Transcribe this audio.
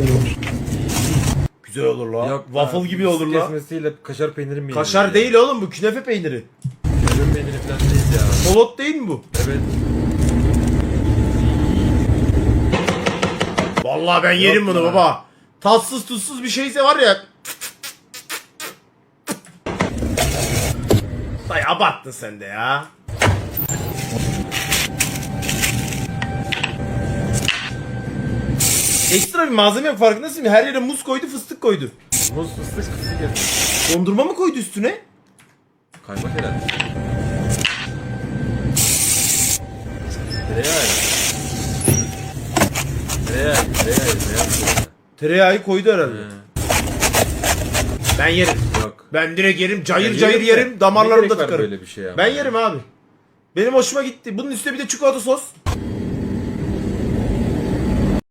güzel olur. Güzel olur la. Yok, Waffle gibi olur la. Kesmesiyle kaşar peyniri mi Kaşar değil oğlum bu künefe peyniri. ya? Ölüm peyniri falan değil ya. Polot değil mi bu? Evet. Vallahi ben yerim bunu ya. baba. Tatsız tuzsuz bir şeyse var ya. Dayı abarttın sen de ya. Ekstra bir malzeme farkındasın mı? Her yere muz koydu, fıstık koydu. Muz fıstık fıstık yedim. Dondurma mı koydu üstüne? Kaymak herhalde. Tereyağı. Tereyağı, tereyağı, tereyağı. Tereyağı koydu herhalde. He, Ben yerim. Yok. Ben direkt yerim, cayır Ben cayır de. yerim, Ne damarlarımda gerek var tıkarım. böyle bir şey ama Ben ya? yerim abi. Benim hoşuma gitti. Bunun üstüne bir de çikolata sos.